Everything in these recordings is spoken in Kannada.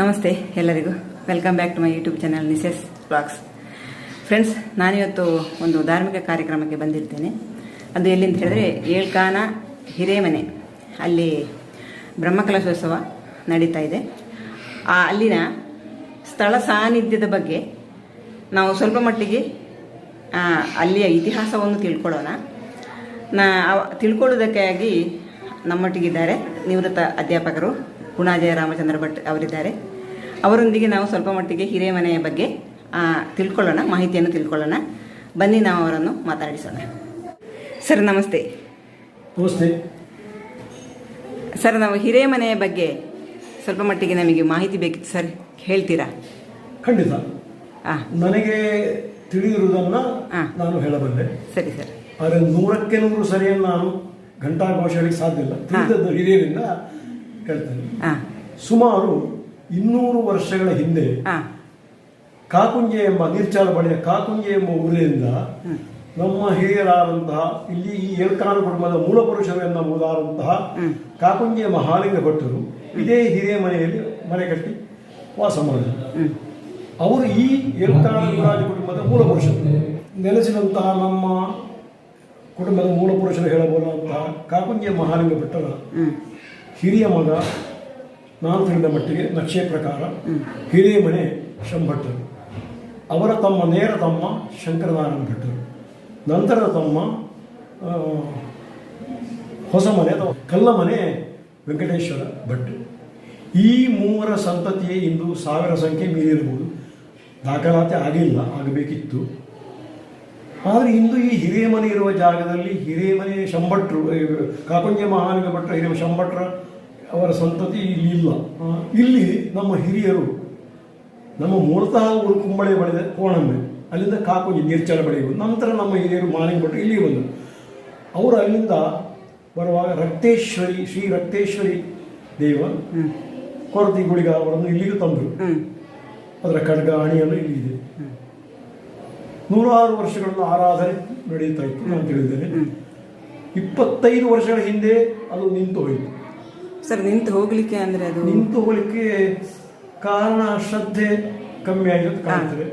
ನಮಸ್ತೆ ಎಲ್ಲರಿಗೂ. Welcome back to my YouTube channel ನಿಸೆಸ್ blogs friends ನಾನಿವತ್ತು ಒಂದು ಧಾರ್ಮಿಕ ಕಾರ್ಯಕ್ರಮಕ್ಕೆ ಬಂದಿರ್ತೇನೆ. ಅದು ಎಲ್ಲಿಂದ ಹೇಳಿದ್ರೆ ಏಳ್ಕಾನ ಹಿರೇಮನೆ. ಅಲ್ಲಿ ಬ್ರಹ್ಮಕಲಶೋತ್ಸವ ನಡೀತಾ ಇದೆ. ಆ ಅಲ್ಲಿನ ಸ್ಥಳ ಸಾನ್ನಿಧ್ಯದ ಬಗ್ಗೆ ನಾವು ಸ್ವಲ್ಪ ಮಟ್ಟಿಗೆ ಅಲ್ಲಿಯ ಇತಿಹಾಸವನ್ನು ತಿಳ್ಕೊಳ್ಳೋಣ. ನಾ ತಿಳ್ಕೊಳ್ಳೋದಕ್ಕಾಗಿ ನಮ್ಮೊಟ್ಟಿಗಿದ್ದಾರೆ ನಿವೃತ್ತ ಅಧ್ಯಾಪಕರು ಗುಣಾಜಯ ರಾಮಚಂದ್ರ ಭಟ್ ಅವರಿದ್ದಾರೆ. ಅವರೊಂದಿಗೆ ನಾವು ಸ್ವಲ್ಪ ಮಟ್ಟಿಗೆ ಹಿರೇಮನೆಯ ಬಗ್ಗೆ ತಿಳ್ಕೊಳ್ಳೋಣ ಮಾಹಿತಿಯನ್ನು ತಿಳ್ಕೊಳ್ಳೋಣ. ಬನ್ನಿ ನಾವು ಅವರನ್ನು ಮಾತಾಡಿಸೋಣ. ಸರ್ ನಮಸ್ತೆ. ನಮಸ್ತೆ. ಸರ್ ನಾವು ಹಿರೇಮನೆಯ ಬಗ್ಗೆ ಸ್ವಲ್ಪ ಮಟ್ಟಿಗೆ ನಮಗೆ ಮಾಹಿತಿ ಬೇಕಿತ್ತು. ಸರ್ ಹೇಳ್ತೀರಾ? ಖಂಡಿತ. ನನಗೆ ತಿಳಿದಿರುವುದನ್ನ. ನಾನು ಹೇಳಬಲ್ಲೆ. ಸರಿ ಸರ್. ಆದರೆ ನೂರಕ್ಕೆ ನೂರು ಸರಿಯನ್ನು ನಾನು ಘಂಟಾಘೋಷ ಘೋಷಣೆಗೆ ಸಾಧ್ಯ ಇಲ್ಲ. ತಿಳಿದದ್ದು ಹಿರಿಯರಿಂದ. ಹೇಳ್ತೇನೆ ಸುಮಾರು ಇನ್ನೂರು ವರ್ಷಗಳ ಹಿಂದೆ ಕಾಕುಂಜೆ ಎಂಬ ನೀರ್ಚಾಲ ಬಳಿಯ ಕಾಕುಂಜೆ ಎಂಬ ಊರಿನಿಂದ ನಮ್ಮ ಹಿರಿಯರಾದಂತಹ ಇಲ್ಲಿ ಈ ಏಳ್ಕಾನು ಕುಟುಂಬದ ಮೂಲ ಪುರುಷರು ಎನ್ನಬಹುದಾದಂತಹ ಕಾಕುಂಜೆ ಮಹಾಲಿಂಗ ಭಟ್ಟರು ಇದೇ ಹಿರಿಯ ಮನೆಯಲ್ಲಿ ಮನೆ ಕಟ್ಟಿ ವಾಸ ಮಾಡಿದರು. ಅವರು ಈ ಏಳ್ಕಾನು ರಾಜ ಕುಟುಂಬದ ಮೂಲ ಪುರುಷರು ನೆಲೆಸಿದಂತಹ ನಮ್ಮ ಕುಟುಂಬದ ಮೂಲ ಪುರುಷರು ಹೇಳಬಹುದಾದಂತಹ ಕಾಕುಂಜೆ ಮಹಾಲಿಂಗ ಭಟ್ಟರ ಹಿರಿಯ ಮಗ ನಾನು ತಿಳಿದ ಮಟ್ಟಿಗೆ ನಕ್ಷೆ ಪ್ರಕಾರ ಹಿರಿಯ ಮನೆ ಶಂಭಟ್ಟರು. ಅವರ ತಮ್ಮ ನೇರ ತಮ್ಮ ಶಂಕರನಾರಾಯಣ ಭಟ್ಟರು. ನಂತರದ ತಮ್ಮ ಹೊಸ ಮನೆ ಅಥವಾ ಕಲ್ಲ ಮನೆ ವೆಂಕಟೇಶ್ವರ ಭಟ್. ಈ ಮೂವರ ಸಂತತಿಯೇ ಇಂದು ಸಾವಿರ ಸಂಖ್ಯೆ ಮೀರಿರಬಹುದು ದಾಖಲಾತಿ ಆಗಿಲ್ಲ ಆಗಬೇಕಿತ್ತು. ಆದರೆ ಇಂದು ಈ ಹಿರೇಮನೆ ಇರುವ ಜಾಗದಲ್ಲಿ ಹಿರೇಮನೆ ಶಂಭಟ್ರು ಕಾಕುಂಜೆ ಮಹಾಲಿಂಗ ಭಟ್ರ ಹಿರಿಯ ಶಂಭಟ್ರ ಅವರ ಸಂತತಿ ಇಲ್ಲಿ ಇಲ್ಲ ಇಲ್ಲಿ ನಮ್ಮ ಹಿರಿಯರು ನಮ್ಮ ಮೂಲತಃ ಊರು ಕುಂಬಳೆ ಬಳಿದ ಕೋಣಮ್ಮೆ ಅಲ್ಲಿಂದ ಕಾಕುಂಜಿ ನೀರ್ಚಾಲ ಬೆಳೆಯುವ ನಂತರ ನಮ್ಮ ಹಿರಿಯರು ಮಾಲಿಂಗ ಭಟ್ರು ಇಲ್ಲಿಗೆ ಬಂದರು. ಅವರು ಅಲ್ಲಿಂದ ಬರುವಾಗ ರಕ್ತೇಶ್ವರಿ ಶ್ರೀ ರಕ್ತೇಶ್ವರಿ ದೇವ ಕೊರತಿ ಗುಳಿಗ ಅವರನ್ನು ಇಲ್ಲಿಗೆ ತಂದರು. ಅದರ ಖಡ್ಗ ಅಣಿಯನ್ನು ಇಲ್ಲಿದೆ. ನೂರಾರು ವರ್ಷಗಳನ್ನು ಆರಾಧನೆ ನಡೆಯುತ್ತಾ ಇತ್ತು ನಾನು ತಿಳಿದ್ದೇನೆ ಇಪ್ಪತ್ತೈದು ವರ್ಷಗಳ ಹಿಂದೆ ಅದು ನಿಂತು ಹೋಯಿತು. ಸರ್ ನಿಂತು ಹೋಗ್ಲಿಕ್ಕೆ ಅಂದ್ರೆ ಅದು ನಿಂತು ಹೋಗಲಿಕ್ಕೆ ಕಾರಣ ಶ್ರದ್ಧೆ ಕಮ್ಮಿ ಆಗಿರೋದು ಕಾಣ್ತದೆ.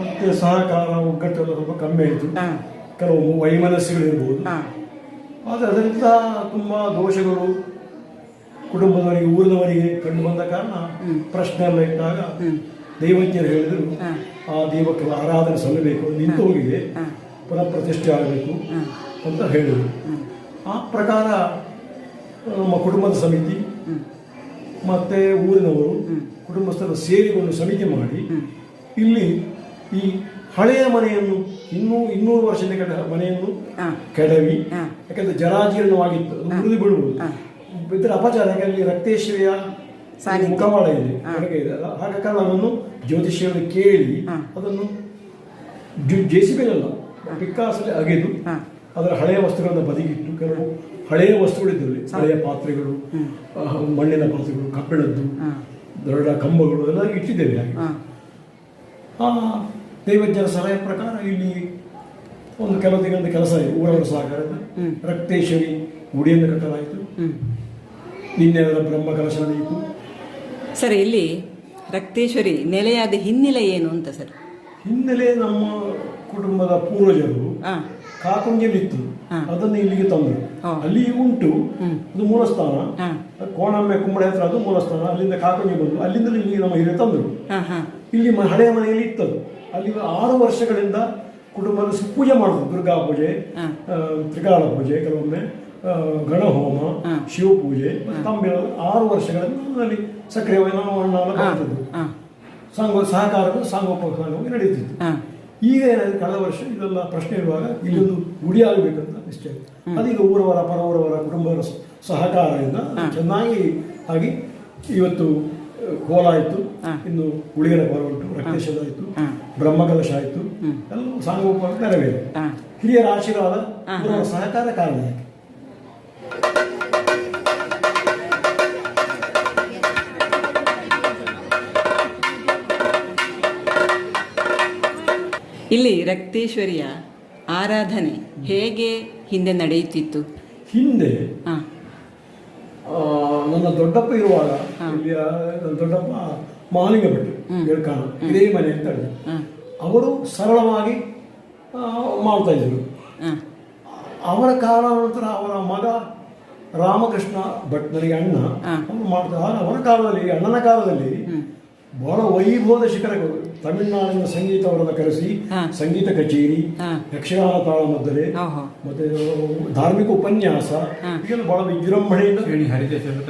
ಮತ್ತೆ ಸಹಕಾರ ಒಗ್ಗಟ್ಟೆಲ್ಲ ಸ್ವಲ್ಪ ಕಮ್ಮಿ ಆಯಿತು. ಕೆಲವು ವೈಮನಸ್ಸುಗಳಿರ್ಬೋದು ಇರ್ಬೋದು. ಆದರೆ ಅದರಿಂದ ತುಂಬ ದೋಷಗಳು ಕುಟುಂಬದವರಿಗೆ ಊರಿನವರಿಗೆ ಕಂಡು ಬಂದ ಕಾರಣ ಪ್ರಶ್ನೆ ಎಲ್ಲ ಇಟ್ಟಾಗ ದೈವಜ್ಞರು ಹೇಳಿದರು ಆ ದೈವಕ್ಕೆ ಆರಾಧನೆ ಸಲ್ಲಬೇಕು ನಿಂತು ಹೋಗಿದೆ ಪುನಃ ಪ್ರತಿಷ್ಠೆ ಆಗಬೇಕು ಅಂತ ಹೇಳಿದರು. ಆ ಪ್ರಕಾರ ನಮ್ಮ ಕುಟುಂಬದ ಸಮಿತಿ ಮತ್ತೆ ಊರಿನವರು ಕುಟುಂಬಸ್ಥರು ಸೇರಿಕೊಂಡು ಸಮಿತಿ ಮಾಡಿ ಇಲ್ಲಿ ಈ ಹಳೆಯ ಮನೆಯನ್ನು ಇನ್ನೂ ಇನ್ನೂರು ವರ್ಷದ ಕಡೆ ಮನೆಯನ್ನು ಕೆಡವಿ ಯಾಕಂದ್ರೆ ಜರಾಜೀರ್ಣವಾಗಿತ್ತು ಅದು ಮುರಿದು ಬೀಳುವುದು. ಇದರ ಅಪಚಾರ ಯಾಕಂದ್ರೆ ರಕ್ತೇಶ್ವರಿಯ. ಮುಖವಾಡ ಇದೆ ಒಳಗೆ ಇದೆ. ಅಲ್ಲ ಹಾಗ ಕಾರಣ ಅದನ್ನು ಜ್ಯೋತಿಷ್ಯರನ್ನು ಕೇಳಿ ಅದನ್ನು ಜೆ ಸಿ ಬಿ ಅಲ್ಲ ಪಿಕ್ಕಾಸಲ್ಲಿ ಅಗೆದು ಅದರ ಹಳೆಯ ವಸ್ತುಗಳನ್ನು ಬದಿಗಿಟ್ಟು ಕೆಲವು ಹಳೆಯ ವಸ್ತುಗಳಿದ್ದವು ಇಲ್ಲಿ. ಹಳೆಯ ಪಾತ್ರೆಗಳು ಮಣ್ಣಿನ ಪಾತ್ರೆಗಳು ಕಬ್ಬಿಣದ್ದು ದೊಡ್ಡ ಕಂಬಗಳು ಎಲ್ಲ ಇಟ್ಟಿದ್ದೇವೆ. ಹಾಗೆ ಆ ದೈವಜ್ಞರ ಸಲಹೆ ಪ್ರಕಾರ ಇಲ್ಲಿ ಒಂದು ಕೆಲವು ದಿನದ ಕೆಲಸ ಇದೆ. ಊರವರ ಸಹಕಾರದ ರಕ್ತೇಶ್ವರಿ ಗುಡಿಯನ್ನು ಕಟ್ಟಲಾಯಿತು. ನಿನ್ನೆ ಅದರ ಬ್ರಹ್ಮ ಕಲಶ ನಡೆಯಿತು ಸರ್ ಇಲ್ಲಿ ರಕ್ತೇಶ್ವರಿ ನೆಲೆಯಾದ ಹಿನ್ನೆಲೆ ಏನು ಅಂತ ಸರ್? ಹಿನ್ನೆಲೆ ನಮ್ಮ ಕುಟುಂಬದ ಪೂರ್ವಜರು ಹಾ. ಅದನ್ನು ಇಲ್ಲಿಗೆ ತಂದರು. ಅಲ್ಲಿ ಉಂಟು. ಅದು ಮೂಲಸ್ಥಾನ. ಕೋಣಮ್ಮೆ ಕುಂಬಳೆ ಹತ್ರ ಅದು ಮೂಲಸ್ಥಾನ. ಅಲ್ಲಿಂದ ಕಾಕುಂಜಿ ಬಂದು ಅಲ್ಲಿಂದ ಇಲ್ಲಿಗೆ ನಮ್ಮ ಹಿರಿಯ ತಂದರು. ಇಲ್ಲಿ ಹಳೆಯ ಮನೆಯಲ್ಲಿ ಇತ್ತದು. ಅಲ್ಲಿ ಆರು ವರ್ಷಗಳಿಂದ ಕುಟುಂಬದ ಪೂಜೆ ಮಾಡೋದು. ದುರ್ಗಾ ಪೂಜೆ ತ್ರಿಕಾಲ ಪೂಜೆ ಕೆಲವೊಮ್ಮೆ ಗಣಹೋಮ ಶಿವ ಶಿವಪೂಜೆ ತಮ್ಮ ಆರು ವರ್ಷಗಳಿಂದ ಅಲ್ಲಿ ಸಕ್ರಿಯವಾಗಿ ನಾವು ಬರ್ತಿದ್ದು ಸಂಘ ಸಹಕಾರದ ಸಾಂಗೋಪಸಾಂಗವಾಗಿ ನಡೀತಿತ್ತು ಹಾಂ. ಈಗ ಏನಾದ್ರು ಕಳೆದ ವರ್ಷ ಇದೆಲ್ಲ ಪ್ರಶ್ನೆ ಇರುವಾಗ ಇಲ್ಲೊಂದು ಗುಡಿ ಆಗಬೇಕಂತ ನಿಶ್ಚಯ. ಅದೀಗ ಊರವರ ಪರವರವರ ಕುಟುಂಬ ಸಹಕಾರದಿಂದ ಚೆನ್ನಾಗಿ ಆಗಿ ಇವತ್ತು ಕೋಲ ಆಯಿತು. ಇನ್ನು ಗುಳಿಗನ ಬರ ಉಂಟು ರಕ್ತೇಶ್ವರ ಆಯಿತು ಬ್ರಹ್ಮಕಲಶ ಆಯಿತು. ಎಲ್ಲವೂ ಸಾಂಗೋಪ ನೆರವೇರು ಹಿರಿಯರ ಆಶೀರ್ವಾದ ಸಹಕಾರ ಕಾರಣ ಇಲ್ಲಿ ರಕ್ತೇಶ್ವರಿಯ ಆರಾಧನೆ ಹೇಗೆ ಹಿಂದೆ ನಡೆಯುತ್ತಿತ್ತು? ಹಿಂದೆ? ನನ್ನ ದೊಡ್ಡಪ್ಪ ಇರುವಾಗ ಇಲ್ಲಿ ನನ್ನ ದೊಡ್ಡಪ್ಪ ಮಾಲಿಂಗ ಭಟ್ ಹೇಳ್ಕಾಣ ಇದೇ ಮನೆ ಅಂತ ಅವರು ಸರಳವಾಗಿ ಮಾಡ್ತಾ ಇದ್ರು. ಅವರ ಕಾಲಾನಂತರ ಅವರ ಮಗ ರಾಮಕೃಷ್ಣ ಭಟ್ ನನಗೆ ಅಣ್ಣ. ಅವರು ಮಾಡ್ತಾರೆ ಅವರ ಕಾಲದಲ್ಲಿ ಅಣ್ಣನ ಕಾಲದಲ್ಲಿ ಬಹಳ ವೈಭವದ ಶಿಖರ ತಮಿಳುನಾಡಿನ ಸಂಗೀತವರನ್ನು ಕರೆಸಿ. ಸಂಗೀತ ಕಚೇರಿ. ಯಕ್ಷಗಾನ ತಾಳಮದ್ದಲೆ ಓಹೋ ಮತ್ತೆ ಧಾರ್ಮಿಕ ಉಪನ್ಯಾಸ. ಹೀಗೆಲ್ಲ ಬಹಳ ವಿಜೃಂಭಣೆಯಿಂದ ಹೇಳಿ ಹರಿದೇಶದ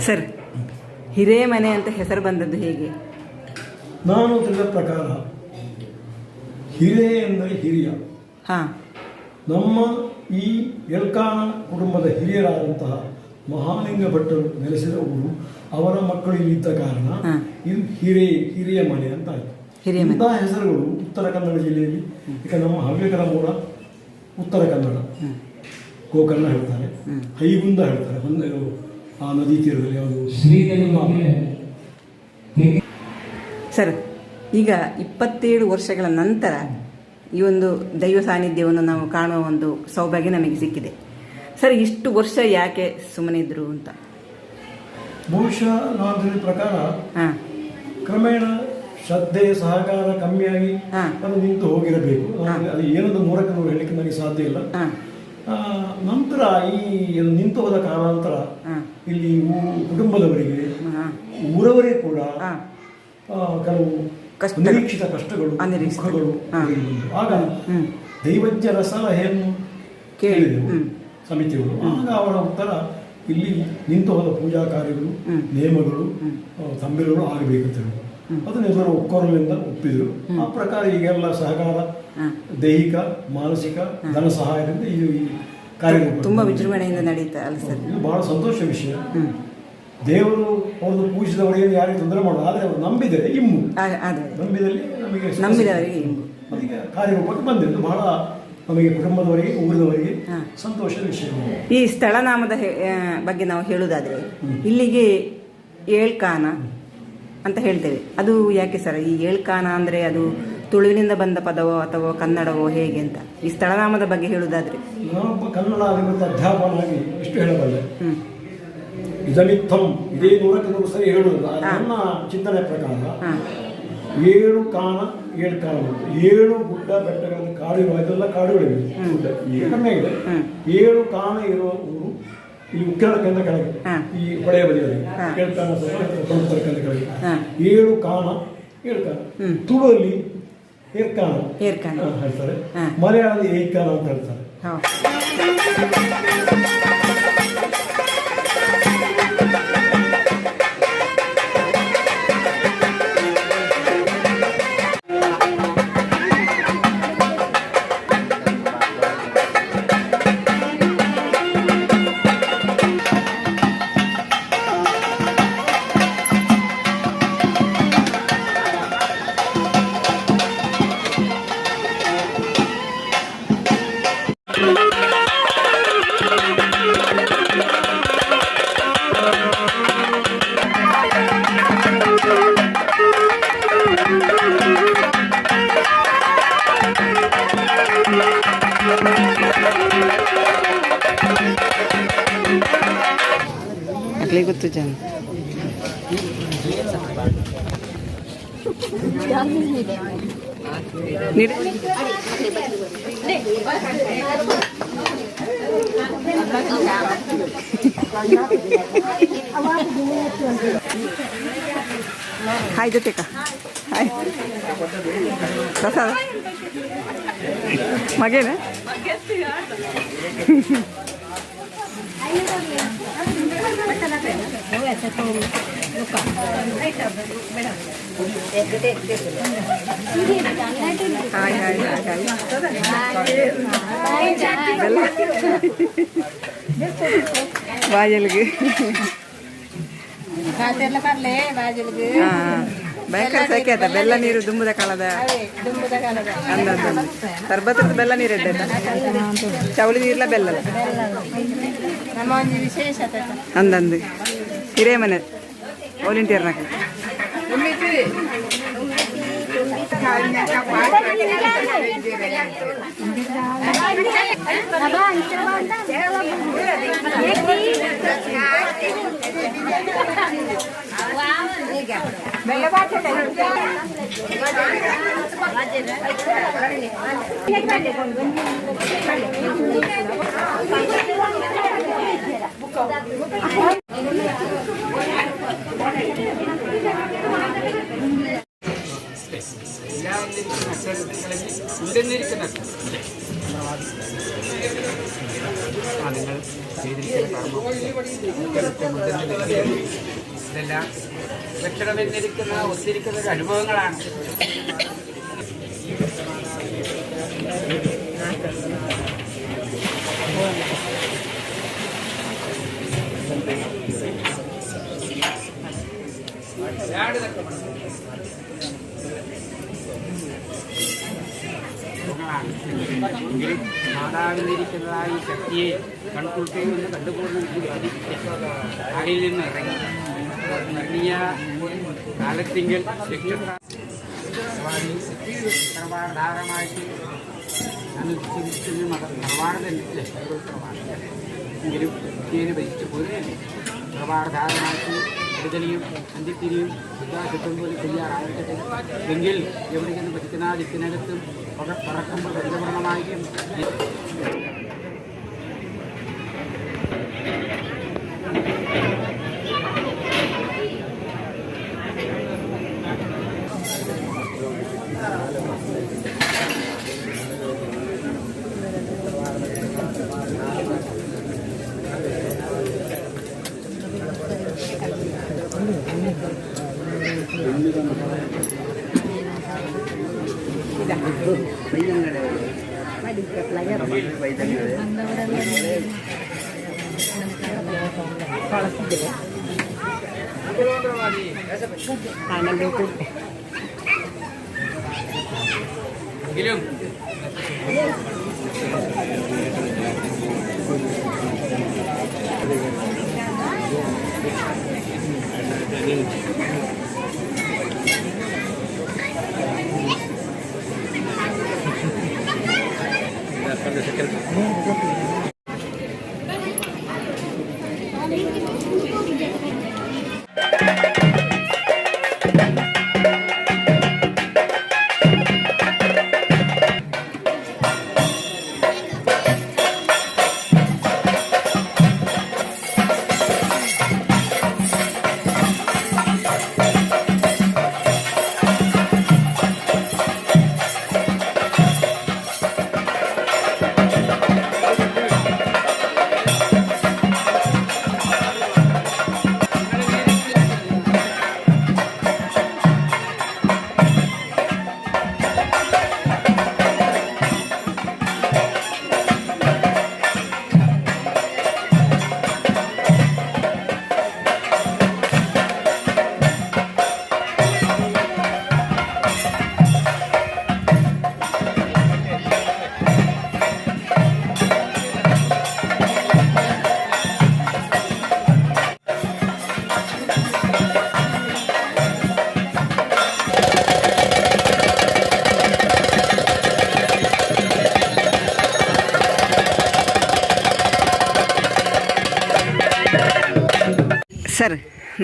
ಸರ್ ಹಿರೇಮನೆ ಅಂತ ಹೆಸರು ಬಂದದ್ದು ಹೇಗೆ? ನಾನು ತಿಳಿದ ಪ್ರಕಾರ ಹಿರೇ ಎಂದರೆ ಹಿರಿಯ. ಹಾಂ. ನಮ್ಮ ಈ ಎಲ್ಕಾನ ಕುಟುಂಬದ ಹಿರಿಯರಾದಂತಹ ಮಹಾಲಿಂಗ ಭಟ್ಟರು ನೆಲೆಸಿದ ಊರು ಅವರ ಮಕ್ಕಳು ಇಲ್ಲಿದ್ದ ಕಾರಣ. ಇದು ಹಿರೇ ಹಿರಿಯ ಮನೆ ಅಂತ ಆಯ್ತು ಹಿರಿಯ ಮನೆ. ಇಂತಹ ಹೆಸರುಗಳು ಉತ್ತರ ಕನ್ನಡ ಜಿಲ್ಲೆಯಲ್ಲಿ ಈಗ ನಮ್ಮ ಹವ್ಯಕರ ಮೂಲ ಉತ್ತರ ಕನ್ನಡ ಗೋಕರ್ಣ ಹೇಳ್ತಾರೆ. ಹೈಗುಂದ ಹೇಳ್ತಾರೆ ಒಂದು ಆ ನದಿ ತೀರದಲ್ಲಿ ಯಾವುದು ಸರ್ ಈಗ ಇಪ್ಪತ್ತೇಳು ವರ್ಷಗಳ ನಂತರ ಈ ಒಂದು ದೈವ ಸಾನ್ನಿಧ್ಯವನ್ನು ನಾವು ಕಾಣುವ ಒಂದು ಸೌಭಾಗ್ಯ ನಮಗೆ ಸಿಕ್ಕಿದೆ ಸರ್ ಇಷ್ಟು ವರ್ಷ ಯಾಕೆ ಸುಮ್ಮನಿದ್ರು ಅಂತ ಬಹುಶಃ ನಾನು ತಿಳಿದ ಪ್ರಕಾರ ಹಾಂ ಕ್ರಮೇಣ ಶ್ರದ್ಧೆ ಸಹಕಾರ ಕಮ್ಮಿಯಾಗಿ. ಅದು ನಿಂತು ಹೋಗಿರಬೇಕು. ಅದು ಏನಂತ ನೂರಕ್ಕೆ ನೂರು ಹೇಳಲಿಕ್ಕೆ ನನಗೆ ಸಾಧ್ಯ ಇಲ್ಲ ನಂತರ ಈ ನಿಂತು ಹೋದ ಕಾರಣಾಂತರ ಹಾಂ ಇಲ್ಲಿ ಕುಟುಂಬದವರಿಗೆ ಊರವರೇ ಕೂಡ ಕೆಲವು. ನಿರೀಕ್ಷಿತ ಕಷ್ಟಗಳು. ಆಗ. ದೈವಜ್ಞರ ಸಲಹೆಯನ್ನು ಕೇಳಿ. ಕೇಳಿದೆವು. ಸಮಿತಿಗಳು. ಆಗ ಅವರ ಉತ್ತರ ಇಲ್ಲಿ ನಿಂತು ಹೋದ ಪೂಜಾ ಕಾರ್ಯಗಳು. ನಿಯಮಗಳು ತಂಬಿರುಗಳು ಆಗಬೇಕಂತ ಹೇಳಿದ್ರು ಅದನ್ನೆಲ್ಲರೂ ಒಕ್ಕೊರಲಿಂದ ಒಪ್ಪಿದ್ರು. ಆ ಪ್ರಕಾರ ಈಗೆಲ್ಲ ಸಹಕಾರ ದೈಹಿಕ ಮಾನಸಿಕ ಧನ ಸಹಾಯದಿಂದ ಇದು ಈ ಕಾರ್ಯಕ್ರಮ ತುಂಬ ವಿಜೃಂಭಣೆಯಿಂದ ನಡೀತಾ ಅಲ್ಲ ಸರ್. ಇದು ಬಹಳ ಸಂತೋಷ ವಿಷಯ. ದೇವರು ಅವ್ರದ್ದು ಪೂಜಿಸಿದವರಿಗೆ ಯಾರಿಗೆ ತೊಂದರೆ ಮಾಡೋದು ಆದರೆ ಅವರು ನಂಬಿದರೆ ಇಮ್ಮು. ನಂಬಿದಲ್ಲಿ ನಮಗೆ ನಂಬಿದವರಿಗೆ. ಅದಕ್ಕೆ ಕಾರ್ಯರೂಪಕ್ಕೆ ಬಂದಿದ್ದು ಬಹಳ ನಮಗೆ ಕುಟುಂಬದವರಿಗೆ ಊರಿನವರಿಗೆ ಸಂತೋಷದ ವಿಷಯ. ಈ ಸ್ಥಳನಾಮದ ಬಗ್ಗೆ ನಾವು ಹೇಳುವುದಾದ್ರೆ ಇಲ್ಲಿಗೆ ಏಳ್ಕಾನ ಅಂತ ಹೇಳ್ತೇವೆ. ಅದು ಯಾಕೆ ಸರ್ ಈ ಏಳ್ಕಾನ ಅಂದರೆ ಅದು ತುಳುವಿನಿಂದ ಬಂದ ಪದವೋ ಅಥವಾ ಕನ್ನಡವೋ ಹೇಗೆ ಅಂತ? ಈ ಸ್ಥಳನಾಮದ ಬಗ್ಗೆ ಹೇಳುವುದಾದ್ರೆ. ನಾನೊಬ್ಬ ಕನ್ನಡ ಅಧಿಕೃತ ಅಧ್ಯಾಪಕನಾಗಿ ಇಷ್ಟು ಹೇಳಬಲ್ಲೆ. ಇದಮಿತ್ತಂ ಇದೇ ನೂರಕ್ಕೆ ನೂರು ಸರಿ ಹೇಳುವುದಿಲ್ಲ. ಹಾ. ನನ್ನ ಚಿಂತನೆ ಪ್ರಕಾರ ಏಳು ಕಾಣ ಏಳು ಕಾಣ. ಏಳು ಗುಡ್ಡ ಬೆಟ್ಟಗಳನ್ನು ಕಾಡು ಇರುವ ಇದೆಲ್ಲ ಕಾಡುಗಳಿವೆ. ಗುಡ್ಡ ಕಮ್ಮಿ ಆಗಿದೆ ಏಳು ಕಾಣ ಇರುವ ಊರು ಇಲ್ಲಿ ಉಕ್ಕಿರಡಕ್ಕಿಂತ ಕೆಳಗೆ. ಈ ಹೊಳೆಯ ಬದಿಯಲ್ಲಿ. ಕೆಳಗೆ ಏಳು ಕಾಣ ಏಳು ಕಾಣ. ತುಳುವಲ್ಲಿ ಏರ್ಕಾನ ಹೇಳ್ತಾರೆ. ಮಲಯಾಳದಲ್ಲಿ ಏಕಾನ ಅಂತ ಹೇಳ್ತಾರೆ. はい出てか。はい。出さ曲げね曲げてやる？வாயலுக்கு காத்திரல பாடலே வாயலுக்கு ಭಯಂಕರ ಸೆಕೆ ಆಯ್ತಾ ಬೆಲ್ಲ ನೀರು ದುಂಬುದ ಕಾಲದ. ಅಂದಂದು ಸರ್ಬತ್ತದ ಬೆಲ್ಲ ನೀರು ಇಡ್ಡ ಚೌಳಿ ನೀರ್ಲ ಬೆಲ್ಲ ನಮ್ಮ ಒಂದು ವಿಶೇಷತೆ ಅಂದಂದು. ഉണ്ടെന്നിരിക്കുന്ന നിങ്ങൾ ചെയ്തിരിക്കുന്ന കർമ്മം ഉണ്ടെന്ന് ഇതെല്ലാം ലക്ഷണം എന്നിരിക്കുന്ന ഒത്തിരിക്കുന്ന ഒരു അനുഭവങ്ങളാണ്. എങ്കിലും മാതാവിനിരിക്കുന്നതായ ഈ ശക്തിയെ കൺകുൾട്ടയിൽ കണ്ടുപോകുന്ന അതിൽ നിന്ന് ഇറങ്ങി. മരണീയ കാലത്തിങ്കിൽ സർവാധാരമായിട്ട് അനുസരിക്കുന്ന മത പ്രവാണതന്നെ എങ്കിലും ഇന്ത്യയിൽ ഭരിച്ച പോലെ പ്രവാണധാരമായിട്ട് വിടുതലിയും അന്ത്യത്തിരിയും ബുദ്ധാശത്വം പോലെ തയ്യാറാകട്ടെ എങ്കിൽ എവിടെ നിന്ന് പറ്റിക്കുന്ന ദിക്കിനകത്തും പറക്കുമ്പോൾ പരിചരണമായും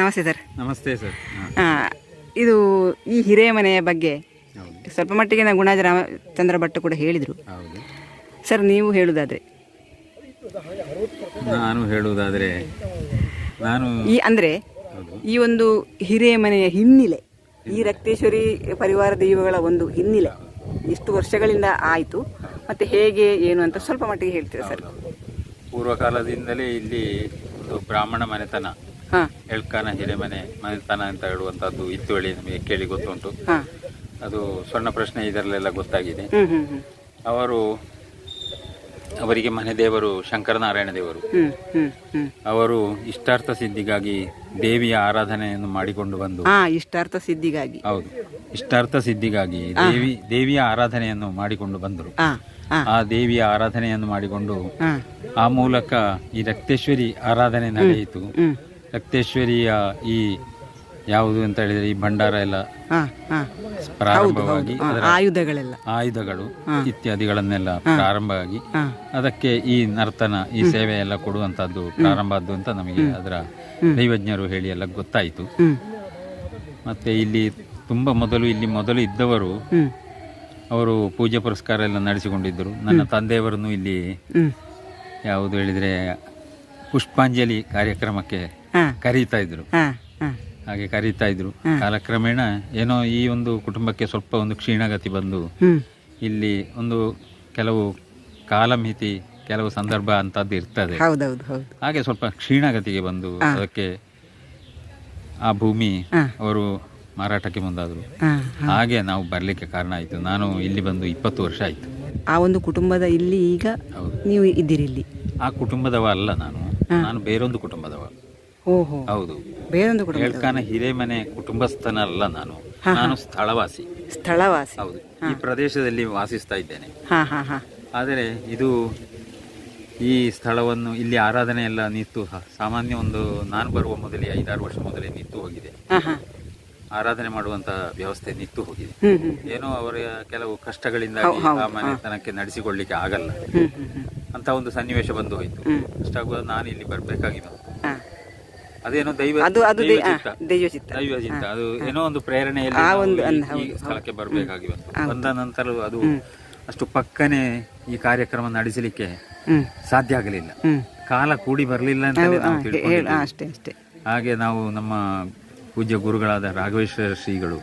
ನಮಸ್ತೆ ಸರ್. ನಮಸ್ತೆ ಸರ್. ಇದು ಈ ಹಿರೇಮನೆಯ ಬಗ್ಗೆ ಸ್ವಲ್ಪ ಮಟ್ಟಿಗೆ ನಾವು ಗುಣಾಜ ರಾಮಚಂದ್ರ ಭಟ್ ಕೂಡ ಹೇಳಿದರು. ಸರ್ ನೀವು ಹೇಳುವುದಾದರೆ ನಾನು ಹೇಳುವುದಾದರೆ ನಾನು ಈ ಅಂದರೆ ಈ ಒಂದು ಹಿರೇಮನೆಯ ಹಿನ್ನೆಲೆ ಈ ರಕ್ತೇಶ್ವರಿ ಪರಿವಾರ ದೈವಗಳ ಒಂದು ಹಿನ್ನೆಲೆ ಇಷ್ಟು ವರ್ಷಗಳಿಂದ ಆಯಿತು. ಮತ್ತು ಹೇಗೆ ಏನು ಅಂತ ಸ್ವಲ್ಪ ಮಟ್ಟಿಗೆ ಹೇಳ್ತೀರಾ ಸರ್? ಪೂರ್ವಕಾಲದಿಂದಲೇ ಇಲ್ಲಿ ಒಂದು ಬ್ರಾಹ್ಮಣ ಮನೆತನ ಎಳ್ಕಾನ ಹಿರೇಮನೆ ಮನೆತನ ಅಂತ ಹೇಳುವಂತದ್ದು ಇತ್ತು ಹೇಳಿ ನಮಗೆ ಕೇಳಿ ಗೊತ್ತುಂಟು. ಅದು ಸಣ್ಣ ಪ್ರಶ್ನೆ ಇದರಲ್ಲೆಲ್ಲ ಗೊತ್ತಾಗಿದೆ. ಅವರು ಅವರಿಗೆ ಮನೆ ದೇವರು ಶಂಕರನಾರಾಯಣ ದೇವರು. ಅವರು ಇಷ್ಟಾರ್ಥ ಸಿದ್ಧಿಗಾಗಿ ದೇವಿಯ ಆರಾಧನೆಯನ್ನು ಮಾಡಿಕೊಂಡು ಬಂದು. ಇಷ್ಟಾರ್ಥ ಸಿದ್ಧಿಗಾಗಿ. ಹೌದು. ಇಷ್ಟಾರ್ಥ ಸಿದ್ಧಿಗಾಗಿ ದೇವಿ ದೇವಿಯ ಆರಾಧನೆಯನ್ನು ಮಾಡಿಕೊಂಡು ಬಂದರು. ಆ ದೇವಿಯ ಆರಾಧನೆಯನ್ನು ಮಾಡಿಕೊಂಡು ಆ. ಮೂಲಕ ಈ ರಕ್ತೇಶ್ವರಿ ಆರಾಧನೆ ನಡೆಯಿತು. ರಕ್ತೇಶ್ವರಿಯ ಈ ಯಾವುದು ಅಂತ ಹೇಳಿದ್ರೆ ಈ ಭಂಡಾರ ಎಲ್ಲ ಪ್ರಾರಂಭವಾಗಿ ಅದರ ಆಯುಧಗಳೆಲ್ಲ. ಆಯುಧಗಳು ಇತ್ಯಾದಿಗಳನ್ನೆಲ್ಲ ಪ್ರಾರಂಭವಾಗಿ ಆಗಿ ಅದಕ್ಕೆ ಈ ನರ್ತನ ಈ ಸೇವೆ ಎಲ್ಲ ಕೊಡುವಂತಹದ್ದು ಪ್ರಾರಂಭ ಆದ್ದು ಅಂತ ನಮಗೆ ಅದರ ದೈವಜ್ಞರು ಹೇಳಿ ಎಲ್ಲ ಗೊತ್ತಾಯಿತು. ಮತ್ತೆ ಇಲ್ಲಿ ತುಂಬಾ ಮೊದಲು ಇಲ್ಲಿ ಮೊದಲು ಇದ್ದವರು ಅವರು ಪೂಜೆ ಪುರಸ್ಕಾರ ಎಲ್ಲ ನಡೆಸಿಕೊಂಡಿದ್ದರು. ನನ್ನ ತಂದೆಯವರನ್ನು ಇಲ್ಲಿ ಯಾವುದು ಹೇಳಿದರೆ ಪುಷ್ಪಾಂಜಲಿ ಕಾರ್ಯಕ್ರಮಕ್ಕೆ ಕರೀತಾ ಇದ್ರು. ಹಾಗೆ ಕರೀತಾ ಇದ್ರು. ಕಾಲಕ್ರಮೇಣ ಏನೋ ಈ ಒಂದು ಕುಟುಂಬಕ್ಕೆ ಸ್ವಲ್ಪ ಒಂದು ಕ್ಷೀಣಗತಿ ಬಂದು ಇಲ್ಲಿ ಒಂದು ಕೆಲವು ಕಾಲಮಿತಿ ಕೆಲವು ಸಂದರ್ಭ ಅಂತದ್ದು ಇರ್ತದೆ. ಹಾಗೆ ಸ್ವಲ್ಪ ಕ್ಷೀಣಗತಿಗೆ ಬಂದು ಅದಕ್ಕೆ ಆ ಭೂಮಿ ಅವರು ಮಾರಾಟಕ್ಕೆ ಮುಂದಾದ್ರು. ಹಾಗೆ ನಾವು ಬರಲಿಕ್ಕೆ ಕಾರಣ ಆಯ್ತು. ನಾನು ಇಲ್ಲಿ ಬಂದು ಇಪ್ಪತ್ತು ವರ್ಷ ಆಯ್ತು. ಆ ಒಂದು ಕುಟುಂಬದ ಇಲ್ಲಿ ಈಗ ನೀವು ಇದ್ದೀರಿ ಇಲ್ಲಿ. ಆ ಕುಟುಂಬದವ ಅಲ್ಲ ನಾನು. ನಾನು ಬೇರೊಂದು ಕುಟುಂಬದವ. ಓಹೋ. ಹೌದು. ಬೇರೊಂದು ಕುಟುಂಬ ಹೇಳ್ಕಾನ ಹಿರೇಮನೆ ಕುಟುಂಬಸ್ಥನಲ್ಲ ನಾನು. ನಾನು ಸ್ಥಳವಾಸಿ. ಸ್ಥಳವಾಸಿ. ಹೌದು. ಈ ಪ್ರದೇಶದಲ್ಲಿ ವಾಸಿಸ್ತಾ ಇದ್ದೇನೆ. ಆದರೆ ಇದು ಈ ಸ್ಥಳವನ್ನು ಇಲ್ಲಿ ಆರಾಧನೆ ಎಲ್ಲ ನಿಂತು ಸಾಮಾನ್ಯ ಒಂದು ನಾನು ಬರುವ ಮೊದಲೇ ಐದಾರು ವರ್ಷ ಮೊದಲೇ ನಿಂತು ಹೋಗಿದೆ. ಆರಾಧನೆ ಮಾಡುವಂತ ವ್ಯವಸ್ಥೆ ನಿಂತು ಹೋಗಿದೆ. ಏನೋ ಅವರ ಕೆಲವು ಕಷ್ಟಗಳಿಂದ ಆ ಮನೆತನಕ್ಕೆ ನಡೆಸಿಕೊಳ್ಳಿಕ್ಕೆ ಆಗಲ್ಲ. ಅಂತ ಒಂದು ಸನ್ನಿವೇಶ ಬಂದು ಹೋಯ್ತು. ಅಷ್ಟಾಗುವಾಗ ಅಷ್ಟಾಗುವ ನಾನು ಇಲ್ಲಿ ಬರ್ಬೇಕಾಗಿ ಬಂತು. ಹಾಂ. ಅದೇನೋ ದೈವ ಅದು ಅದು ದೈವ ದೈ- ಆ. ದೈವ ಅದು ಏನೋ ಒಂದು ಪ್ರೇರಣೆಯಲ್ಲಿ ಆ ನಾವು ಒಂದು ಈ- ಸ್ಥಳಕ್ಕೆ ಬರಬೇಕಾಗಿ ಬಂದ ನಂತರ ಅದು ಅಷ್ಟು ಪಕ್ಕನೆ ಈ ಕಾರ್ಯಕ್ರಮ ನಡೆಸಲಿಕ್ಕೆ ಸಾಧ್ಯ ಆಗಲಿಲ್ಲ. ಕಾಲ ಕೂಡಿ ಬರಲಿಲ್ಲ ಅಂತ ನಾವು ಹೇಳಿ ಅಷ್ಟೇ ಅಷ್ಟೇ. ಹಾಗೆ ನಾವು ನಮ್ಮ ಪೂಜ್ಯ ಗುರುಗಳಾದ ರಾಘವೇಶ್ವರ ಶ್ರೀಗಳು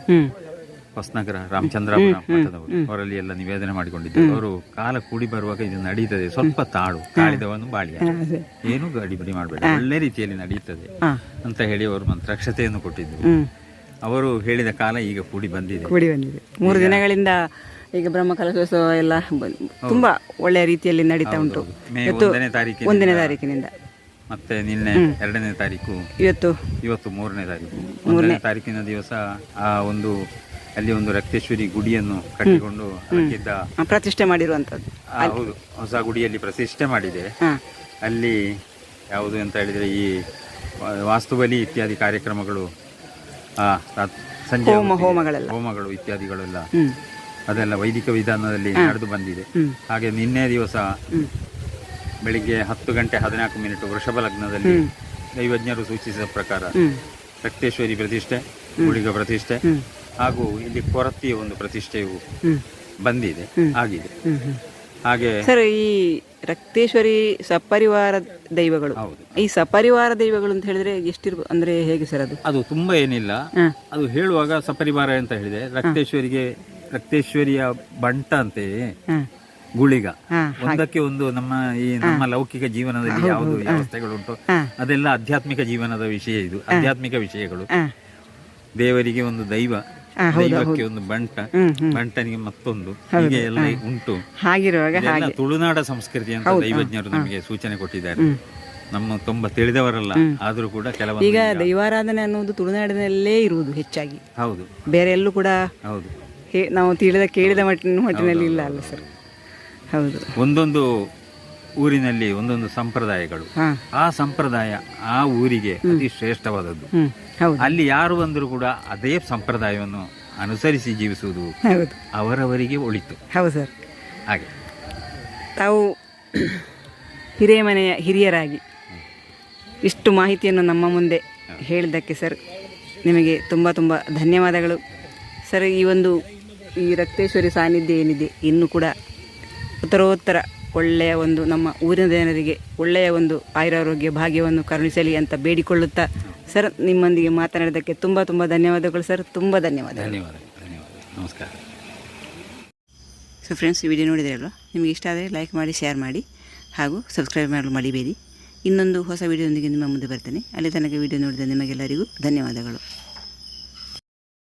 ಹೊಸನಗರ ರಾಮಚಂದ್ರಾಪುರ ಮಠದವರು ಅವರಲ್ಲಿ ಎಲ್ಲ ನಿವೇದನೆ ಮಾಡಿಕೊಂಡಿದ್ದರು. ಅವರು ಕಾಲ ಕೂಡಿ ಬರುವಾಗ ಇದು ನಡೀತದೆ. ಸ್ವಲ್ಪ ತಾಳು ತಾಳಿದವನು ಬಾಳಿಯ ಏನು ಗಡಿಬಿಡಿ ಮಾಡಬೇಡ. ಒಳ್ಳೆ ರೀತಿಯಲ್ಲಿ ನಡೆಯುತ್ತದೆ ಅಂತ ಹೇಳಿ ಅವರು ಮಂತ್ರಾಕ್ಷತೆಯನ್ನು ಕೊಟ್ಟಿದ್ದರು. ಅವರು ಹೇಳಿದ ಕಾಲ ಈಗ ಕೂಡಿ ಬಂದಿದೆ. ಕೂಡಿ ಬಂದಿದೆ. ಮೂರು ದಿನಗಳಿಂದ ಈಗ ಬ್ರಹ್ಮ ಕಲಶೋತ್ಸವ ಎಲ್ಲ ತುಂಬಾ ಒಳ್ಳೆಯ ರೀತಿಯಲ್ಲಿ ನಡೀತಾ ಉಂಟು. ಒಂದನೇ ತಾರೀಕಿನಿಂದ ಒಂದನೇ ತಾರೀಕಿನಿಂದ. ಮತ್ತೆ ನಿನ್ನೆ ಎರಡನೇ ತಾರೀಕು. ಇವತ್ತು. ಇವತ್ತು ಮೂರನೇ ತಾರೀಕು. ಮೂರನೇ ತಾರೀಕಿನ ದಿವಸ ಆ ಒಂದು ಅಲ್ಲಿ ಒಂದು ರಕ್ತೇಶ್ವರಿ ಗುಡಿಯನ್ನು ಕಟ್ಟಿಕೊಂಡು ಅದಕ್ಕಿದ್ದ ಪ್ರತಿಷ್ಠೆ ಮಾಡಿರುವಂತದ್ದು ಹೌದು. ಹೊಸ ಗುಡಿಯಲ್ಲಿ ಪ್ರತಿಷ್ಠೆ ಮಾಡಿದೆ. ಅಲ್ಲಿ ಯಾವುದು ಅಂತ ಹೇಳಿದ್ರೆ ಈ ವಾಸ್ತುಬಲಿ ಇತ್ಯಾದಿ ಕಾರ್ಯಕ್ರಮಗಳು ಸಂಜೆ ಹೋಮಗಳು ಇತ್ಯಾದಿಗಳೆಲ್ಲ. ಅದೆಲ್ಲ ವೈದಿಕ ವಿಧಾನದಲ್ಲಿ ನಡೆದು ಬಂದಿದೆ. ಹಾಗೆ ನಿನ್ನೆ ದಿವಸ ಬೆಳಿಗ್ಗೆ ಹತ್ತು ಗಂಟೆ ಹದಿನಾಲ್ಕು ಮಿನಿಟ್ ವೃಷಭ ಲಗ್ನದಲ್ಲಿ ದೈವಜ್ಞರು ಸೂಚಿಸಿದ ಪ್ರಕಾರ ರಕ್ತೇಶ್ವರಿ ಪ್ರತಿಷ್ಠೆ ಗುಳಿಗ ಪ್ರತಿಷ್ಠೆ ಹಾಗೂ ಇಲ್ಲಿ ಕೊರತೆಯ ಒಂದು ಪ್ರತಿಷ್ಠೆಯು ಬಂದಿದೆ ಆಗಿದೆ. ಹಾಗೆ ಸರ್ ಈ ರಕ್ತೇಶ್ವರಿ ಸಪರಿವಾರ ದೈವಗಳು ಈ ಸಪರಿವಾರ ದೈವಗಳು ಅಂತ ಹೇಳಿದ್ರೆ ಎಷ್ಟಿರ್ಬೋದು ಅಂದ್ರೆ ಹೇಗೆ ಸರ್ ಅದು? ಅದು ತುಂಬಾ ಏನಿಲ್ಲ. ಅದು ಹೇಳುವಾಗ ಸಪರಿವಾರ ಅಂತ ಹೇಳಿದೆ. ರಕ್ತೇಶ್ವರಿಗೆ ರಕ್ತೇಶ್ವರಿಯ ಬಂಟ ಅಂತೆಯೇ ಗುಳಿಗ. ಒಂದಕ್ಕೆ ಒಂದು ನಮ್ಮ ಈ ನಮ್ಮ ಲೌಕಿಕ ಜೀವನದಲ್ಲಿ ಯಾವುದು ವ್ಯವಸ್ಥೆಗಳುಂಟು. ಅದೆಲ್ಲ ಆಧ್ಯಾತ್ಮಿಕ ಜೀವನದ ವಿಷಯ ಇದು. ಆಧ್ಯಾತ್ಮಿಕ ವಿಷಯಗಳು. ದೇವರಿಗೆ ಒಂದು ದೈವ. ದೈವಕ್ಕೆ ಒಂದು ಬಂಟ. ಬಂಟನಿಗೆ ಮತ್ತೊಂದು. ಹೀಗೆ ಎಲ್ಲ ಉಂಟು. ಹಾಗಿರುವಾಗ ಇದೆಲ್ಲ ತುಳುನಾಡ ಸಂಸ್ಕೃತಿ ಅಂತ ದೈವಜ್ಞರು ನಮಗೆ ಸೂಚನೆ ಕೊಟ್ಟಿದ್ದಾರೆ. ನಮ್ಮ ತುಂಬಾ ತಿಳಿದವರಲ್ಲ ಆದರೂ ಕೂಡ ಕೆಲವು ಈಗ ದೈವಾರಾಧನೆ ಅನ್ನೋದು ತುಳುನಾಡಿನಲ್ಲೇ ಇರುವುದು ಹೆಚ್ಚಾಗಿ. ಹೌದು. ಬೇರೆ ಎಲ್ಲೂ ಕೂಡ ಹೌದು. ನಾವು ತಿಳಿದ ಕೇಳಿದ ಮಟ್ಟಿನ ಮಟ್ಟಿನಲ್ಲಿ ಇಲ್ಲ ಅಲ್ಲ ಸರ್. ಹೌದು. ಒಂದೊಂದು ಊರಿನಲ್ಲಿ ಒಂದೊಂದು ಸಂಪ್ರದಾಯಗಳು. ಆ ಸಂಪ್ರದಾಯ ಆ ಊರಿಗೆ ಅತಿ ಶ್ರೇಷ್ಠವಾದದ್ದು. ಹೌದು. ಅಲ್ಲಿ ಯಾರು ಬಂದರೂ ಕೂಡ ಅದೇ ಸಂಪ್ರದಾಯವನ್ನು ಅನುಸರಿಸಿ ಜೀವಿಸುವುದು ಅವರವರಿಗೆ ಒಳಿತು. ಹೌದು ಸರ್. ಹಾಗೆ. ತಾವು ಹಿರೇಮನೆಯ ಹಿರಿಯರಾಗಿ ಇಷ್ಟು ಮಾಹಿತಿಯನ್ನು ನಮ್ಮ ಮುಂದೆ ಹೇಳಿದ್ದಕ್ಕೆ ಸರ್ ನಿಮಗೆ ತುಂಬ ತುಂಬ ಧನ್ಯವಾದಗಳು. ಸರ್ ಈ ಒಂದು ಈ ರಕ್ತೇಶ್ವರಿ ಸಾನ್ನಿಧ್ಯ ಏನಿದೆ ಇನ್ನೂ ಕೂಡ ಉತ್ತರೋತ್ತರ ಒಳ್ಳೆಯ ಒಂದು ನಮ್ಮ ಊರಿನ ಜನರಿಗೆ ಒಳ್ಳೆಯ ಒಂದು ಆಯುರಾರೋಗ್ಯ ಭಾಗ್ಯವನ್ನು ಕರುಣಿಸಲಿ ಅಂತ ಬೇಡಿಕೊಳ್ಳುತ್ತಾ ಸರ್ ನಿಮ್ಮೊಂದಿಗೆ ಮಾತನಾಡಿದ್ದಕ್ಕೆ ತುಂಬ ತುಂಬ ಧನ್ಯವಾದಗಳು ಸರ್ ತುಂಬ ಧನ್ಯವಾದಗಳು. ಧನ್ಯವಾದ ಧನ್ಯವಾದ ನಮಸ್ಕಾರ. ಸೊ ಫ್ರೆಂಡ್ಸ್ ಈ ವಿಡಿಯೋ ನೋಡಿದ್ರಲ್ವ ನಿಮಗೆ ಇಷ್ಟ ಆದರೆ ಲೈಕ್ ಮಾಡಿ ಶೇರ್ ಮಾಡಿ ಹಾಗೂ ಸಬ್ಸ್ಕ್ರೈಬ್ ಮಾಡಲು ಮಡಿಬೇಡಿ ಇನ್ನೊಂದು ಹೊಸ ವಿಡಿಯೋದೊಂದಿಗೆ ನಿಮ್ಮ ಮುಂದೆ ಬರ್ತೇನೆ. ಅಲ್ಲಿ ತನಕ ವಿಡಿಯೋ ನೋಡಿದ ನಿಮಗೆಲ್ಲರಿಗೂ ಧನ್ಯವಾದಗಳು.